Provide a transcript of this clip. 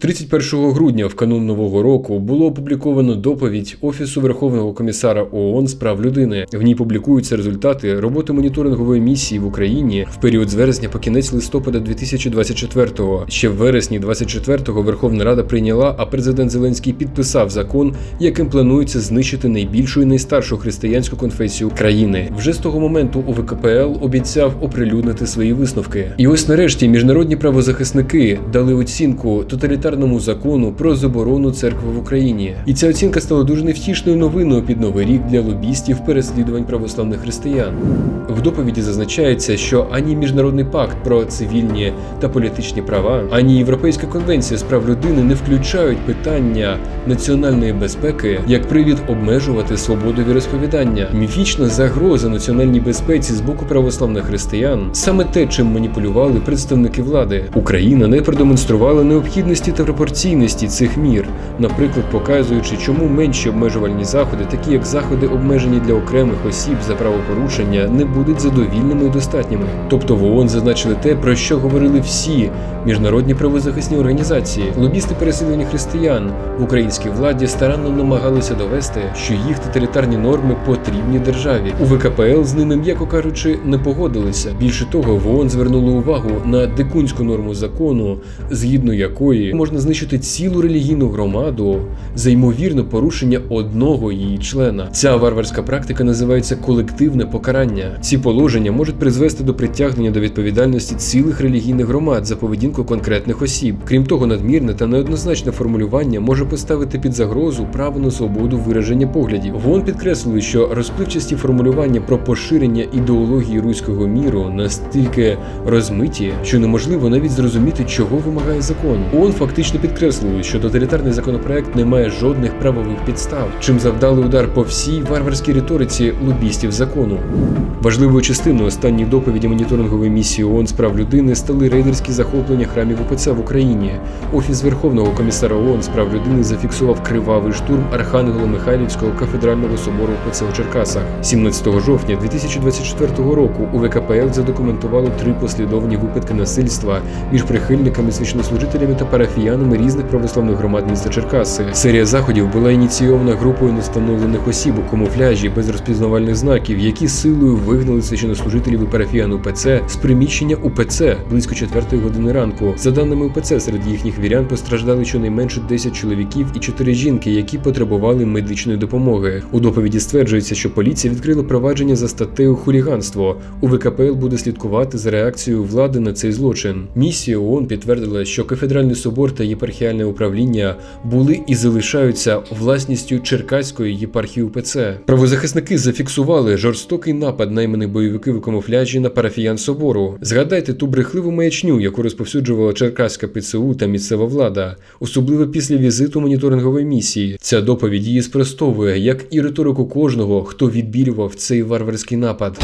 31 грудня, в канун нового року, було опубліковано доповідь Офісу Верховного комісара ООН з прав людини. В ній публікуються результати роботи моніторингової місії в Україні в період з вересня по кінець листопада 2024-го. Ще в вересні 24-го Верховна Рада прийняла, а президент Зеленський підписав закон, яким планується знищити найбільшу і найстаршу християнську конфесію країни. Вже з того моменту УВКПЛ обіцяв оприлюднити свої висновки. І ось нарешті міжнародні правозахисники дали оцінку тоталітарному закону про заборону церкви в Україні. І ця оцінка стала дуже невтішною новиною під новий рік для лобістів переслідувань православних християн. В доповіді зазначається, що ані міжнародний пакт про цивільні та політичні права, ані Європейська конвенція з прав людини не включають питання національної безпеки як привід обмежувати свободу віросповідання. Міфічна загроза національній безпеці з боку православних християн саме те, чим маніпулювали представники влади. Україна не продемонструвала необхідності та пропорційності цих мір, наприклад, показуючи, чому менші обмежувальні заходи, такі як заходи обмежені для окремих осіб за правопорушення, не будуть задовільними і достатніми. Тобто в ООН зазначили те, про що говорили всі міжнародні правозахисні організації. Лобісти переселення християн в українській владі старанно намагалися довести, що їх тоталітарні норми потрібні державі. У ВКПЛ з ними, м'яко кажучи, не погодилися. Більше того, в ООН звернули увагу на дикунську норму закону, згідно якої можна знищити цілу релігійну громаду за ймовірне порушення одного її члена. Ця варварська практика називається колективне покарання. Ці положення можуть призвести до притягнення до відповідальності цілих релігійних громад за поведінку конкретних осіб. Крім того, надмірне та неоднозначне формулювання може поставити під загрозу право на свободу вираження поглядів. ВОН підкреслили, що розпливчасті формулювання про поширення ідеології руського міру настільки розмиті, що неможливо навіть зрозуміти, чого вимагає закон. ООН фактично підкреслили, що тоталітарний законопроект не має жодних правових підстав, чим завдали удар по всій варварській риториці лобістів закону. Важливою частиною останньої доповіді моніторингової місії ООН з прав людини стали рейдерські захоплення храмів УПЦ в Україні. Офіс Верховного комісара ООН з прав людини зафіксував кривавий штурм Архангело-Михайлівського кафедрального собору УПЦ у Черкасах. 17 жовтня 2024 року у ВКПЛ задокументували три послідовні випадки насильства між прихильниками, священнослужителями та парафіянами різних православних громад міста Черкаси. Серія заходів була ініційована групою невстановлених осіб у камуфляжі без розпізнавальних знаків, які силою вигнали священнослужителів і парафіян УПЦ з приміщення УПЦ близько 4 години ранку. За даними УПЦ, серед їхніх вірян постраждали щонайменше 10 чоловіків і 4 жінки, які потребували медичної допомоги. У доповіді стверджується, що поліція відкрила провадження за статтею хуліганство. У ВКПЛ буде слідкувати за реакцією влади на цей злочин. Місія ООН підтвердила, що кафедральний та єпархіальне управління були і залишаються власністю Черкаської єпархії УПЦ. Правозахисники зафіксували жорстокий напад найманих бойовиків у камуфляжі на парафіян собору. Згадайте ту брехливу маячню, яку розповсюджувала Черкаська ПЦУ та місцева влада, особливо після візиту моніторингової місії. Ця доповідь її спростовує, як і риторику кожного, хто відбілював цей варварський напад.